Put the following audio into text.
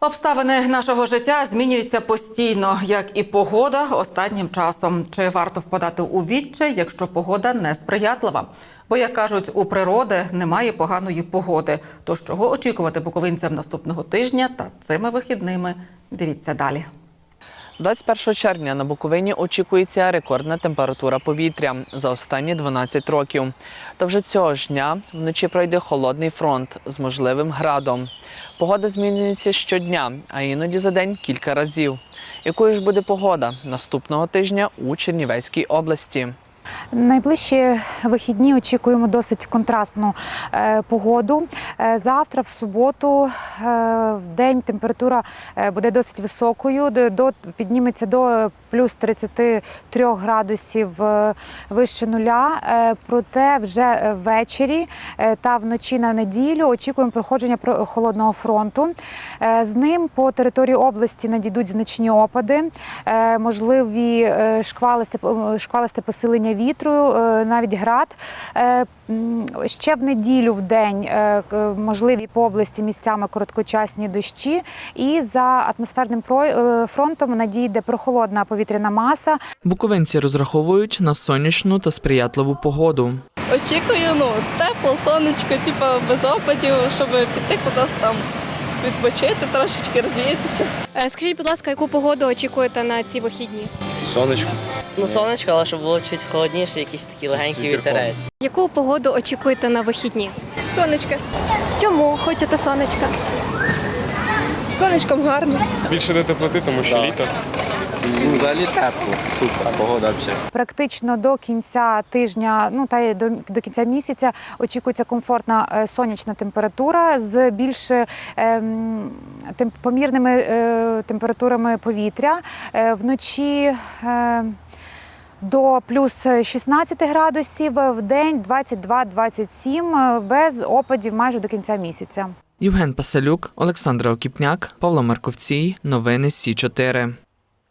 Обставини нашого життя змінюються постійно, як і погода останнім часом. Чи варто впадати у відчай, якщо погода несприятлива? Бо, як кажуть, у природи немає поганої погоди. Тож чого очікувати буковинцям наступного тижня та цими вихідними? Дивіться далі. 21 червня на Буковині очікується рекордна температура повітря за останні 12 років. Та вже цього ж дня вночі пройде холодний фронт з можливим градом. Погода змінюється щодня, а іноді за день кілька разів. Якою ж буде погода наступного тижня у Чернівецькій області? Найближчі вихідні очікуємо досить контрастну е, погоду. Е, завтра, в суботу, е, в день температура буде досить високою, до, підніметься до плюс 33 градусів вище нуля. Проте вже ввечері та вночі на неділю очікуємо проходження про- холодного фронту. З ним по території області надійдуть значні опади, можливі шквалисте, е, шквалисте посилення вітру, е, навіть град. Е, Ще в неділю в день е, можливі по області місцями короткочасні дощі. І за атмосферним про- фронтом надійде прохолодна повітряна маса. Буковинці розраховують на сонячну та сприятливу погоду. Очікую, ну, тепло, сонечко, типу, без опадів, щоб піти кудись там відпочити, трошечки розвіятися. Скажіть, будь ласка, яку погоду очікуєте на ці вихідні? Сонечко. Ну, сонечко, але щоб було чуть холодніше, якийсь такий легенький вітерець. Яку погоду очікуєте на вихідні? Сонечко. Чому хочете сонечка? З сонечком гарно. Більше не теплоти, тому що літо. Ну, взагалі тепло, супер, погода взагалі. Практично до кінця тижня, ну та й до, до кінця місяця очікується комфортна е, сонячна температура з більш ем, тем, помірними е, температурами повітря. Е, вночі е, до плюс 16 градусів, в день 22-27, е, без опадів майже до кінця місяця. Євген Пасалюк, Олександра Окіпняк, Павло Марковцій. Новини Сі 4